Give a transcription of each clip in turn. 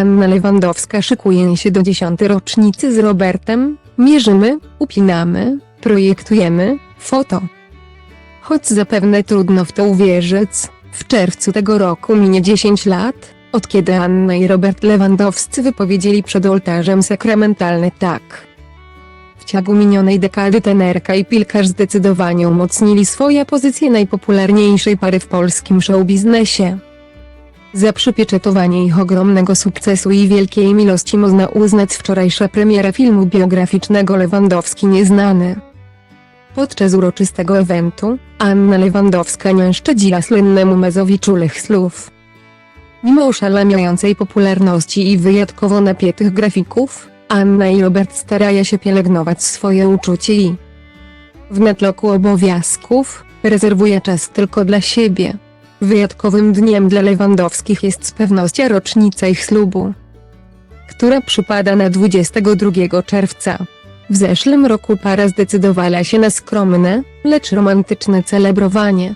Anna Lewandowska szykuje się do dziesiątej rocznicy z Robertem, mierzymy, upinamy, projektujemy, foto. Choć zapewne trudno w to uwierzyć, w czerwcu tego roku minie 10 lat, od kiedy Anna i Robert Lewandowscy wypowiedzieli przed ołtarzem sakramentalny tak. W ciągu minionej dekady tenerka i piłkarz zdecydowanie umocnili swoje pozycje najpopularniejszej pary w polskim showbiznesie. Za przypieczętowanie ich ogromnego sukcesu i wielkiej miłości można uznać wczorajsza premiera filmu biograficznego Lewandowski Nieznany. Podczas uroczystego eventu, Anna Lewandowska nie szczędziła słynnemu mezowi czulych słów. Mimo oszałamiającej popularności i wyjątkowo napiętych grafików, Anna i Robert starają się pielęgnować swoje uczucie i w natłoku obowiązków, rezerwuje czas tylko dla siebie. Wyjątkowym dniem dla Lewandowskich jest z pewnością rocznica ich ślubu, która przypada na 22 czerwca. W zeszłym roku para zdecydowała się na skromne, lecz romantyczne celebrowanie.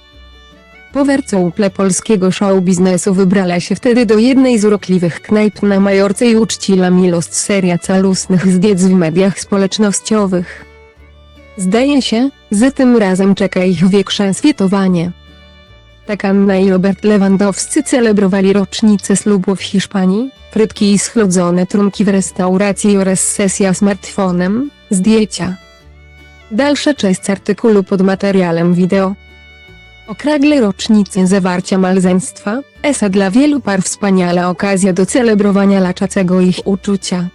Po wercołuple polskiego show biznesu wybrała się wtedy do jednej z urokliwych knajp na Majorce i uczciła miłość seria calusnych zdjęć w mediach społecznościowych. Zdaje się, że tym razem czeka ich większe świętowanie. Tak Anna i Robert Lewandowscy celebrowali rocznicę ślubu w Hiszpanii, frytki i schlodzone trunki w restauracji oraz sesja smartfonem, zdjęcia. Dalsza część artykułu pod materiałem wideo. Okragle rocznicy zawarcia małżeństwa, esa dla wielu par wspaniała okazja do celebrowania laczacego ich uczucia.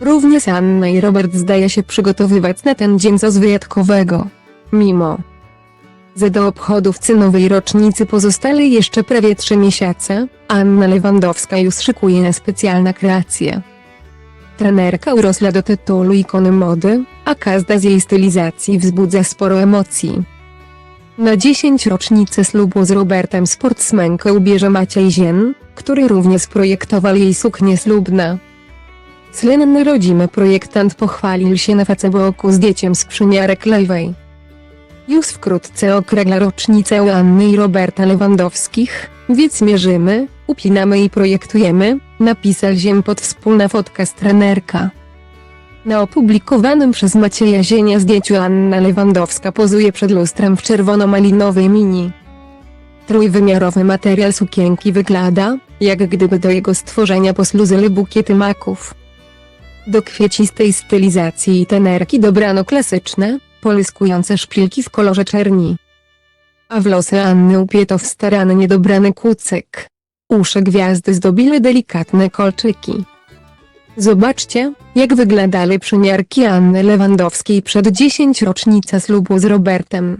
Również Anna i Robert zdaje się przygotowywać na ten dzień coś wyjątkowego. Mimo że do obchodów cynowej rocznicy pozostali jeszcze prawie trzy miesiące, Anna Lewandowska już szykuje specjalne kreacje. Trenerka urosła do tytułu ikony mody, a każda z jej stylizacji wzbudza sporo emocji. Na 10 rocznicę ślubu z Robertem sportsmenkę ubierze Maciej Zien, który również projektował jej suknię ślubne. Słynny rodzimy projektant pochwalił się na Facebooku zdjęciem skrzyniarek lewej. Już wkrótce okregla rocznicę Anny i Roberta Lewandowskich, więc mierzymy, upinamy i projektujemy, napisał ziem pod wspólna fotka trenerka. Na opublikowanym przez Macieja Zienia zdjęciu Anna Lewandowska pozuje przed lustrem w czerwono-malinowej mini. Trójwymiarowy materiał sukienki wygląda, jak gdyby do jego stworzenia posłużyły bukiety maków. Do kwiecistej stylizacji tenerki dobrano klasyczne, polyskujące szpilki w kolorze czerni. A w losy Anny upieto w starannie dobrany kucyk. Uszy gwiazdy zdobili delikatne kolczyki. Zobaczcie, jak wyglądały przymiarki Anny Lewandowskiej przed 10 rocznica ślubu z Robertem.